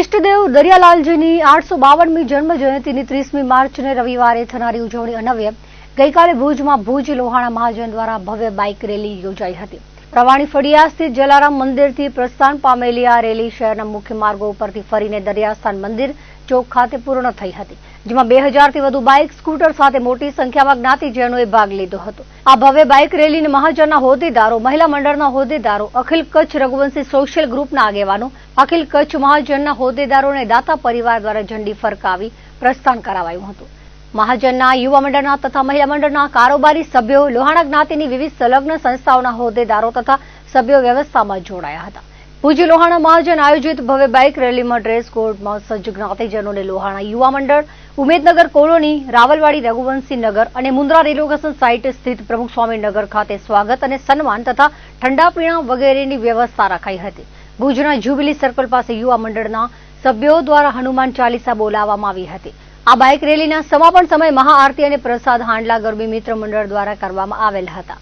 ઇષ્ટદેવ દરિયાલાલજીની આઠસો બાવનમી જન્મ જયંતિની ત્રીસમી માર્ચને રવિવારે થનારી ઉજવણી અનવ્ય ગઈકાલે ભુજમાં ભુજ લોહાણા મહાજન દ્વારા ભવ્ય બાઇક રેલી યોજાઈ હતી. પ્રવાણી ફળિયા સ્થિત જલારામ મંદિરથી પ્રસ્થાન પામેલી આ રેલી શહેરના મુખ્ય માર્ગો ઉપરથી ફરીને દરિયાસ્થાન મંદિર ચોક ખાતે પૂર્ણ થઈ હતી, જેમાં બે હજારથી વધુ બાઇક, સ્કૂટર સાથે મોટી સંખ્યામાં જ્ઞાતિજનોએ ભાગ લીધો હતો. આ ભવ્ય બાઇક રેલીને મહાજનના હોદ્દેદારો, મહિલા મંડળના હોદ્દેદારો, અખિલ કચ્છ રઘુવંશી સોશિયલ ગ્રુપના આગેવાનો અખિલ કચ્છ મહાજનના હોદ્દેદારોને દાતા પરિવાર દ્વારા ઝંડી ફરકાવી પ્રસ્થાન કરાવાયું હતું. મહાજનના યુવા મંડળના તથા મહિલા મંડળના કારોબારી સભ્યો લોહાણા જ્ઞાતિની વિવિધ સંલગ્ન સંસ્થાઓના હોદ્દેદારો તથા સભ્યો વ્યવસ્થામાં જોડાયા હતા. ભુજ લોહાણા મહાજન આયોજિત ભવ્ય બાઇક રેલીમાં ડ્રેસ કોડમાં સજ્જ જ્ઞાતિજનોને લોહાણા યુવા મંડળ, ઉમેદનગર કોલોની, રાવલવાડી રઘુવંશી નગર અને મુન્દ્રા રિલોકેશન સાઇટ સ્થિત પ્રમુખ સ્વામી નગર ખાતે સ્વાગત અને સન્માન તથા ઠંડા પીણા વગેરેની વ્યવસ્થા રખાઈ હતી. ભુજના જ્યુબિલી સર્કલ પાસે યુવા મંડળના સભ્યો દ્વારા હનુમાન ચાલીસા બોલાવવામાં આવી હતી. આ બાઇક રેલીના સમાપન સમયે મહાઆરતી અને પ્રસાદ હાંડલા ગરબી મિત્ર મંડળ દ્વારા કરવામાં આવેલ હતા.